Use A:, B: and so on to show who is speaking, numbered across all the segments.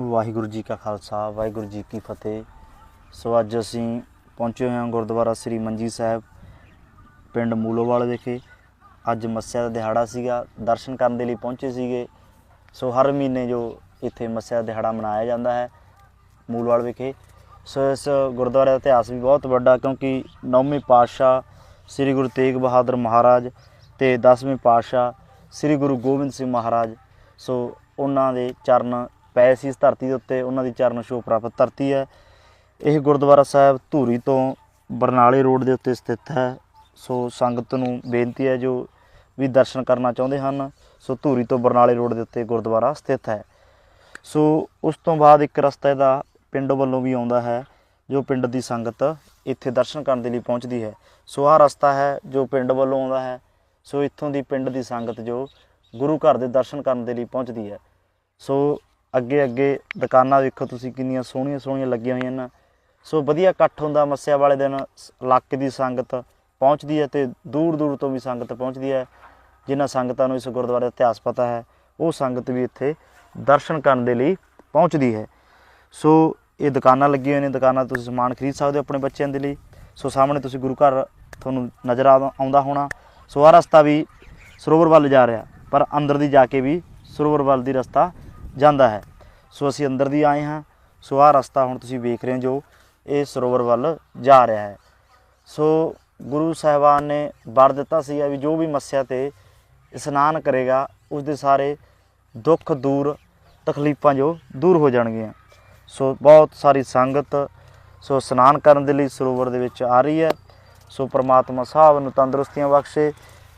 A: ਵਾਹਿਗੁਰੂ ਜੀ ਕਾ ਖਾਲਸਾ, ਵਾਹਿਗੁਰੂ ਜੀ ਕੀ ਫਤਿਹ। ਸੋ ਅੱਜ ਅਸੀਂ ਪਹੁੰਚੇ ਹੋਏ ਹਾਂ ਗੁਰਦੁਆਰਾ ਸ੍ਰੀ ਮੰਜੀ ਸਾਹਿਬ, ਪਿੰਡ ਮੂਲੋਵਾਲ ਵਿਖੇ। ਅੱਜ ਮੱਸਿਆ ਦਾ ਦਿਹਾੜਾ ਸੀਗਾ, ਦਰਸ਼ਨ ਕਰਨ ਦੇ ਲਈ ਪਹੁੰਚੇ ਸੀਗੇ। ਸੋ ਹਰ ਮਹੀਨੇ ਜੋ ਇੱਥੇ ਮੱਸਿਆ ਦਾ ਦਿਹਾੜਾ ਮਨਾਇਆ ਜਾਂਦਾ ਹੈ ਮੂਲਵਾਲ ਵਿਖੇ। ਸੋ ਇਸ ਗੁਰਦੁਆਰੇ ਦਾ ਇਤਿਹਾਸ ਵੀ ਬਹੁਤ ਵੱਡਾ, ਕਿਉਂਕਿ ਨੌਵੇਂ ਪਾਤਸ਼ਾਹ ਸ੍ਰੀ ਗੁਰੂ ਤੇਗ ਬਹਾਦਰ ਮਹਾਰਾਜ ਤੇ 10ਵੇਂ ਪਾਤਸ਼ਾਹ ਸ੍ਰੀ ਗੁਰੂ ਗੋਬਿੰਦ ਸਿੰਘ ਮਹਾਰਾਜ। ਸੋ ਉਹਨਾਂ ਦੇ ਚਰਨ ਪਏ ਸੀ ਇਸ ਧਰਤੀ ਦੇ ਉੱਤੇ, ਉਹਨਾਂ ਦੀ ਚਰਨ ਛੋਹ ਪ੍ਰਾਪਤ ਧਰਤੀ ਹੈ। ਇਹ ਗੁਰਦੁਆਰਾ ਸਾਹਿਬ ਧੂਰੀ ਤੋਂ ਬਰਨਾਲੇ ਰੋਡ ਦੇ ਉੱਤੇ ਸਥਿਤ ਹੈ। ਸੋ ਸੰਗਤ ਨੂੰ ਬੇਨਤੀ ਹੈ ਜੋ ਵੀ ਦਰਸ਼ਨ ਕਰਨਾ ਚਾਹੁੰਦੇ ਹਨ, ਸੋ ਧੂਰੀ ਤੋਂ ਬਰਨਾਲੇ ਰੋਡ ਦੇ ਉੱਤੇ ਗੁਰਦੁਆਰਾ ਸਥਿਤ ਹੈ। ਸੋ ਉਸ ਤੋਂ ਬਾਅਦ ਇੱਕ ਰਸਤਾ ਇਹਦਾ ਪਿੰਡ ਵੱਲੋਂ ਵੀ ਆਉਂਦਾ ਹੈ, ਜੋ ਪਿੰਡ ਦੀ ਸੰਗਤ ਇੱਥੇ ਦਰਸ਼ਨ ਕਰਨ ਦੇ ਲਈ ਪਹੁੰਚਦੀ ਹੈ। ਸੋ ਆਹ ਰਸਤਾ ਹੈ ਜੋ ਪਿੰਡ ਵੱਲੋਂ ਆਉਂਦਾ ਹੈ। ਸੋ ਇੱਥੋਂ ਦੀ ਪਿੰਡ ਦੀ ਸੰਗਤ ਜੋ ਗੁਰੂ ਘਰ ਦੇ ਦਰਸ਼ਨ ਕਰਨ ਦੇ ਲਈ ਪਹੁੰਚਦੀ ਹੈ। ਸੋ ਅੱਗੇ ਅੱਗੇ ਦੁਕਾਨਾਂ ਵੇਖੋ ਤੁਸੀਂ ਕਿੰਨੀਆਂ ਸੋਹਣੀਆਂ ਸੋਹਣੀਆਂ ਲੱਗੀਆਂ ਹੋਈਆਂ ਨੇ। ਸੋ ਵਧੀਆ ਇਕੱਠ ਹੁੰਦਾ ਮੱਸਿਆ ਵਾਲੇ ਦਿਨ, ਸ- ਇਲਾਕੇ ਦੀ ਸੰਗਤ ਪਹੁੰਚਦੀ ਹੈ ਤੇ ਦੂਰ ਦੂਰ ਤੋਂ ਵੀ ਸੰਗਤ ਪਹੁੰਚਦੀ ਹੈ। ਜਿਨ੍ਹਾਂ ਸੰਗਤਾਂ ਨੂੰ ਇਸ ਗੁਰਦੁਆਰੇ ਦਾ ਇਤਿਹਾਸ ਪਤਾ ਹੈ, ਉਹ ਸੰਗਤ ਵੀ ਇੱਥੇ ਦਰਸ਼ਨ ਕਰਨ ਦੇ ਲਈ ਪਹੁੰਚਦੀ ਹੈ। ਸੋ ਇਹ ਦੁਕਾਨਾਂ ਲੱਗੀਆਂ ਹੋਈਆਂ ਨੇ, ਦੁਕਾਨਾਂ ਤੁਸੀਂ ਸਮਾਨ ਖਰੀਦ ਸਕਦੇ ਹੋ ਆਪਣੇ ਬੱਚਿਆਂ ਦੇ ਲਈ। ਸੋ ਸਾਹਮਣੇ ਤੁਸੀਂ ਗੁਰੂ ਘਰ ਤੁਹਾਨੂੰ ਨਜ਼ਰ ਆਉਂਦਾ ਹੋਣਾ। ਸੋ ਆਹ ਰਸਤਾ ਵੀ ਸਰੋਵਰ ਵੱਲ ਜਾ ਰਿਹਾ, ਪਰ ਅੰਦਰ ਦੀ ਜਾ ਕੇ ਵੀ ਸਰੋਵਰ ਵੱਲ ਦੀ ਰਸਤਾ ਜਾਂਦਾ ਹੈ। ਸੋ ਅਸੀਂ ਅੰਦਰ ਦੀ ਆਏ ਹਾਂ। ਸੋ ਆਹ ਰਸਤਾ ਹੁਣ ਤੁਸੀਂ ਵੇਖ ਰਹੇ ਹੋ ਜੋ ਇਹ ਸਰੋਵਰ ਵੱਲ ਜਾ ਰਿਹਾ ਹੈ। ਸੋ ਗੁਰੂ ਸਾਹਿਬਾਨ ਨੇ ਵਰ ਦਿੱਤਾ ਸੀਗਾ ਵੀ ਜੋ ਵੀ ਮੱਸਿਆ ਤੇ ਇਸ਼ਨਾਨ ਕਰੇਗਾ, ਉਸ ਦੇ ਸਾਰੇ ਦੁੱਖ ਦੂਰ, ਤਕਲੀਫਾਂ ਜੋ ਦੂਰ ਹੋ ਜਾਣਗੀਆਂ। ਸੋ ਬਹੁਤ ਸਾਰੀ ਸੰਗਤ ਸੋ ਇਸ਼ਨਾਨ ਕਰਨ ਦੇ ਲਈ ਸਰੋਵਰ ਦੇ ਵਿੱਚ ਆ ਰਹੀ ਹੈ। ਸੋ ਪ੍ਰਮਾਤਮਾ ਸਾਹਿਬ ਨੂੰ ਤੰਦਰੁਸਤੀਆਂ ਬਖਸ਼ੇ।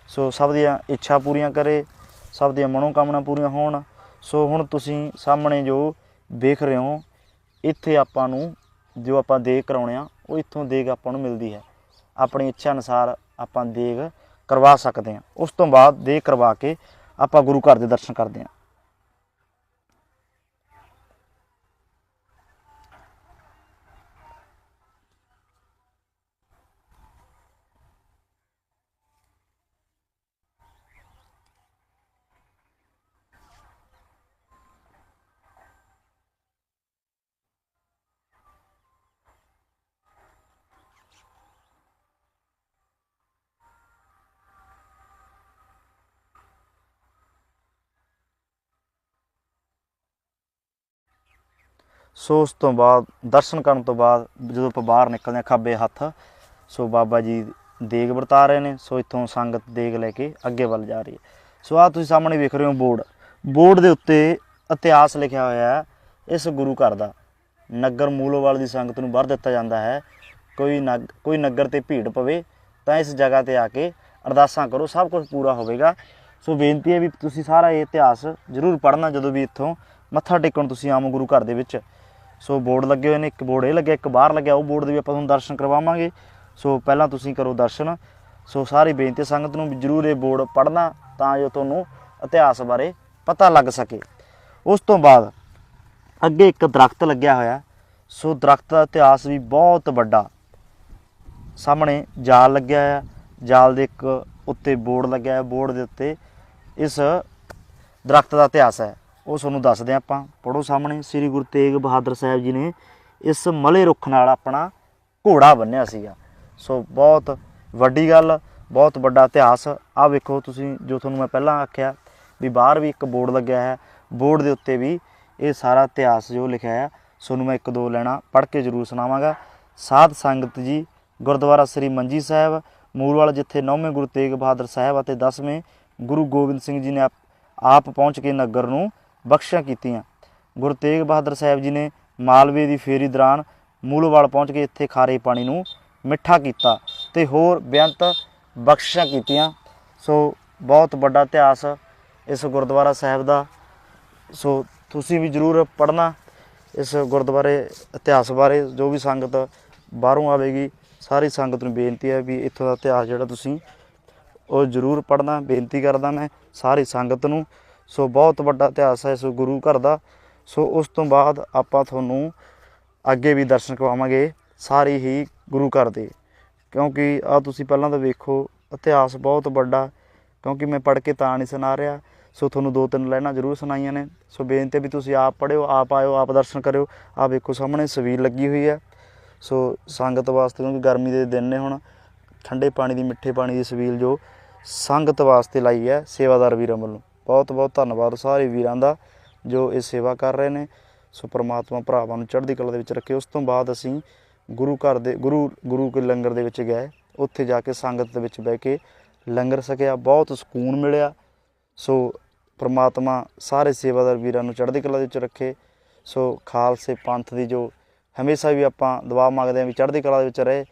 A: ਸੋ ਸਭ ਦੀਆਂ ਇੱਛਾ ਪੂਰੀਆਂ ਕਰੇ। ਸਭ ਦੀਆਂ ਮਨੋਕਾਮਨਾ ਪੂਰੀਆਂ ਹੋਣ। ਸੋ ਹੁਣ ਤੁਸੀਂ ਸਾਹਮਣੇ ਜੋ ਵੇਖ ਰਹੇ ਹੋ, ਇੱਥੇ ਆਪਾਂ ਨੂੰ ਜੋ ਆਪਾਂ ਦੇਗ ਕਰਾਉਣੇ ਆ, ਉਹ ਇੱਥੋਂ ਦੇਗ ਆਪਾਂ ਨੂੰ ਮਿਲਦੀ ਹੈ। ਆਪਣੀ ਇੱਛਾ ਅਨੁਸਾਰ ਆਪਾਂ ਦੇਗ ਕਰਵਾ ਸਕਦੇ ਹਾਂ। ਉਸ ਤੋਂ ਬਾਅਦ ਦੇਖ ਕਰਵਾ ਕੇ ਆਪਾਂ ਗੁਰੂ ਘਰ ਦੇ ਦਰਸ਼ਨ ਕਰਦੇ ਹਾਂ। ਸੋ ਉਸ ਤੋਂ ਬਾਅਦ, ਦਰਸ਼ਨ ਕਰਨ ਤੋਂ ਬਾਅਦ ਜਦੋਂ ਆਪਾਂ ਬਾਹਰ ਨਿਕਲਦੇ ਹਾਂ ਖੱਬੇ ਹੱਥ, ਸੋ ਬਾਬਾ ਜੀ ਦੇਗ ਵਰਤਾ ਰਹੇ ਨੇ, ਸੋ ਇੱਥੋਂ ਸੰਗਤ ਦੇਗ ਲੈ ਕੇ ਅੱਗੇ ਵੱਲ ਜਾ ਰਹੀ ਹੈ। ਸੋ ਆ ਤੁਸੀਂ ਸਾਹਮਣੇ ਵੇਖ ਰਹੇ ਹੋ ਬੋਰਡ। ਬੋਰਡ ਦੇ ਉੱਤੇ ਇਤਿਹਾਸ ਲਿਖਿਆ ਹੋਇਆ ਹੈ ਇਸ ਗੁਰੂ ਘਰ ਦਾ। ਨਗਰ ਮੂਲੋਵਾਲ ਦੀ ਸੰਗਤ ਨੂੰ ਵਰ ਦਿੱਤਾ ਜਾਂਦਾ ਹੈ। ਕੋਈ ਨਗ, ਕੋਈ ਨਗਰ ਤੇ ਭੀੜ ਪਵੇ ਤਾਂ ਇਸ ਜਗ੍ਹਾ ਤੇ ਆ ਕੇ ਅਰਦਾਸਾਂ ਕਰੋ, ਸਭ ਕੁਝ ਪੂਰਾ ਹੋਵੇਗਾ। ਸੋ ਬੇਨਤੀ ਹੈ ਵੀ ਤੁਸੀਂ ਸਾਰਾ ਇਹ ਇਤਿਹਾਸ ਜ਼ਰੂਰ ਪੜ੍ਹਨਾ ਜਦੋਂ ਵੀ ਇੱਥੋਂ ਮੱਥਾ ਟੇਕਣ ਤੁਸੀਂ ਆਮੋ ਗੁਰੂ ਘਰ ਦੇ ਵਿੱਚ। ਸੋ ਬੋਰਡ ਲੱਗੇ ਹੋਏ ਨੇ, ਇੱਕ ਬੋਰਡ ਇਹ ਲੱਗਿਆ, ਇੱਕ ਬਾਹਰ ਲੱਗਿਆ, ਉਹ ਬੋਰਡ ਦੇ ਵੀ ਆਪਾਂ ਤੁਹਾਨੂੰ ਦਰਸ਼ਨ ਕਰਵਾਵਾਂਗੇ। ਸੋ ਪਹਿਲਾਂ ਤੁਸੀਂ ਕਰੋ ਦਰਸ਼ਨ। ਸੋ ਸਾਰੀ ਬੇਨਤੀ ਸੰਗਤ ਨੂੰ ਵੀ ਜ਼ਰੂਰ ਇਹ ਬੋਰਡ ਪੜ੍ਹਨਾ ਤਾਂ ਜੋ ਤੁਹਾਨੂੰ ਇਤਿਹਾਸ ਬਾਰੇ ਪਤਾ ਲੱਗ ਸਕੇ। ਉਸ ਤੋਂ ਬਾਅਦ ਅੱਗੇ ਇੱਕ ਦਰਖਤ ਲੱਗਿਆ ਹੋਇਆ। ਸੋ ਦਰਖਤ ਦਾ ਇਤਿਹਾਸ ਵੀ ਬਹੁਤ ਵੱਡਾ। ਸਾਹਮਣੇ ਜਾਲ ਲੱਗਿਆ ਹੈ ਜਾਲ ਦੇ ਇੱਕ ਉੱਤੇ ਬੋਰਡ ਲੱਗਿਆ ਹੈ ਬੋਰਡ ਦੇ ਉੱਤੇ ਇਸ ਦਰਖਤ ਦਾ ਇਤਿਹਾਸ ਹੈ। ਉਹ ਤੁਹਾਨੂੰ ਦੱਸਦੇ ਹਾਂ ਆਪਾਂ। ਪੜੋ ਸਾਹਮਣੇ, ਸ੍ਰੀ ਗੁਰੂ ਤੇਗ ਬਹਾਦਰ ਸਾਹਿਬ ਜੀ ਨੇ ਇਸ ਮਲੇ ਰੁੱਖ ਨਾਲ ਆਪਣਾ ਘੋੜਾ ਬੰਨਿਆ ਸੀਗਾ। ਸੋ ਬਹੁਤ ਵੱਡੀ ਗੱਲ, ਬਹੁਤ ਵੱਡਾ ਇਤਿਹਾਸ। ਆ ਵੇਖੋ ਤੁਸੀਂ, ਜੋ ਤੁਹਾਨੂੰ ਮੈਂ ਪਹਿਲਾਂ ਆਖਿਆ ਵੀ ਬਾਹਰ ਵੀ ਇੱਕ ਬੋਰਡ ਲੱਗਿਆ ਹੈ। ਬੋਰਡ ਦੇ ਉੱਤੇ ਵੀ ਇਹ ਸਾਰਾ ਇਤਿਹਾਸ ਜੋ ਲਿਖਿਆ ਹੈ, ਤੁਹਾਨੂੰ ਮੈਂ ਇੱਕ ਦੋ ਲੈਣਾ ਪੜ੍ਹ ਕੇ ਜ਼ਰੂਰ ਸੁਣਾਵਾਂਗਾ। ਸਾਧ ਸੰਗਤ ਜੀ, ਗੁਰਦੁਆਰਾ ਸ੍ਰੀ ਮੰਜੀ ਸਾਹਿਬ ਮੂਲਵਾਲ ਜਿੱਥੇ ਨੌਵੇਂ ਗੁਰੂ ਤੇਗ ਬਹਾਦਰ ਸਾਹਿਬ ਅਤੇ 10ਵੇਂ ਗੁਰੂ ਗੋਬਿੰਦ ਸਿੰਘ ਜੀ ਨੇ ਆਪ ਪਹੁੰਚ ਕੇ ਨਗਰ ਨੂੰ ਬਖਸ਼ਿਸ਼ਾਂ ਕੀਤੀਆਂ। ਗੁਰੂ ਤੇਗ ਬਹਾਦਰ ਸਾਹਿਬ ਜੀ ਨੇ ਮਾਲਵੇ ਦੀ ਫੇਰੀ ਦੌਰਾਨ ਮੂਲਵਾਲ ਪਹੁੰਚ ਕੇ ਇੱਥੇ ਖਾਰੇ ਪਾਣੀ ਨੂੰ ਮਿੱਠਾ ਕੀਤਾ ਤੇ ਹੋਰ ਬੇਅੰਤ ਬਖਸ਼ਿਸ਼ਾਂ ਕੀਤੀਆਂ। ਸੋ ਬਹੁਤ ਵੱਡਾ ਇਤਿਹਾਸ ਇਸ ਗੁਰਦੁਆਰਾ ਸਾਹਿਬ ਦਾ। ਸੋ ਤੁਸੀਂ ਵੀ ਜਰੂਰ ਪੜ੍ਹਨਾ ਇਸ ਗੁਰਦੁਆਰੇ ਇਤਿਹਾਸ ਬਾਰੇ। ਜੋ ਵੀ ਸੰਗਤ ਬਾਹਰੋਂ ਆਵੇਗੀ, ਸਾਰੀ ਸੰਗਤ ਨੂੰ ਬੇਨਤੀ ਹੈ ਵੀ ਇੱਥੋਂ ਦਾ ਇਤਿਹਾਸ ਜਿਹੜਾ ਤੁਸੀਂ ਉਹ ਜਰੂਰ ਪੜ੍ਹਨਾ। ਬੇਨਤੀ ਕਰਦਾ ਮੈਂ ਸਾਰੀ ਸੰਗਤ ਨੂੰ ਸੋ ਬਹੁਤ ਵੱਡਾ ਇਤਿਹਾਸ ਹੈ ਇਸ ਗੁਰੂ ਘਰ ਦਾ। ਸੋ ਉਸ ਤੋਂ ਬਾਅਦ ਆਪਾਂ ਤੁਹਾਨੂੰ ਅੱਗੇ ਵੀ ਦਰਸ਼ਨ ਕਰਵਾਵਾਂਗੇ ਸਾਰੇ ਹੀ ਗੁਰੂ ਘਰ ਦੇ। ਕਿਉਂਕਿ ਆ ਤੁਸੀਂ ਪਹਿਲਾਂ ਤਾਂ ਵੇਖੋ, ਇਤਿਹਾਸ ਬਹੁਤ ਵੱਡਾ, ਕਿਉਂਕਿ ਮੈਂ ਪੜ੍ਹ ਕੇ ਤਾਂ ਨਹੀਂ ਸੁਣਾ ਰਿਹਾ। ਸੋ ਤੁਹਾਨੂੰ ਦੋ ਤਿੰਨ ਲਾਈਨਾਂ ਜ਼ਰੂਰ ਸੁਣਾਈਆਂ ਨੇ। ਸੋ ਬੇਨਤੀ ਵੀ ਤੁਸੀਂ ਆਪ ਪੜ੍ਹਿਓ, ਆਪ ਆਇਓ, ਆਪ ਦਰਸ਼ਨ ਕਰਿਓ। ਆ ਵੇਖੋ ਸਾਹਮਣੇ ਸਵੀਰ ਲੱਗੀ ਹੋਈ ਹੈ। ਸੋ ਸੰਗਤ ਵਾਸਤੇ, ਕਿਉਂਕਿ ਗਰਮੀ ਦੇ ਦਿਨ ਨੇ ਹੁਣ, ਠੰਡੇ ਪਾਣੀ ਦੀ, ਮਿੱਠੇ ਪਾਣੀ ਦੀ ਸਵੀਲ ਜੋ ਸੰਗਤ ਵਾਸਤੇ ਲਾਈ ਹੈ ਸੇਵਾਦਾਰ ਵੀਰਾਂ ਵੱਲੋਂ। ਬਹੁਤ ਬਹੁਤ ਧੰਨਵਾਦ ਸਾਰੇ ਵੀਰਾਂ ਦਾ ਜੋ ਇਹ ਸੇਵਾ ਕਰ ਰਹੇ ਨੇ। ਸੋ ਪ੍ਰਮਾਤਮਾ ਭਰਾਵਾਂ ਨੂੰ ਚੜ੍ਹਦੀ ਕਲਾ ਦੇ ਵਿੱਚ ਰੱਖੇ। ਉਸ ਤੋਂ ਬਾਅਦ ਅਸੀਂ ਗੁਰੂ ਘਰ ਦੇ ਗੁਰੂ ਗੁਰੂ ਕੇ ਲੰਗਰ ਦੇ ਵਿੱਚ ਗਏ। ਉੱਥੇ ਜਾ ਕੇ ਸੰਗਤ ਦੇ ਵਿੱਚ ਬਹਿ ਕੇ ਲੰਗਰ ਸਕਿਆ ਬਹੁਤ ਸਕੂਨ ਮਿਲਿਆ। ਸੋ ਪ੍ਰਮਾਤਮਾ ਸਾਰੇ ਸੇਵਾਦਾਰ ਵੀਰਾਂ ਨੂੰ ਚੜ੍ਹਦੀ ਕਲਾ ਦੇ ਵਿੱਚ ਰੱਖੇ। ਸੋ ਖਾਲਸੇ ਪੰਥ ਦੀ ਜੋ ਹਮੇਸ਼ਾ ਵੀ ਆਪਾਂ ਦੁਆ ਮੰਗਦੇ ਹਾਂ ਵੀ ਚੜ੍ਹਦੀ ਕਲਾ ਦੇ ਵਿੱਚ ਰਹੇ।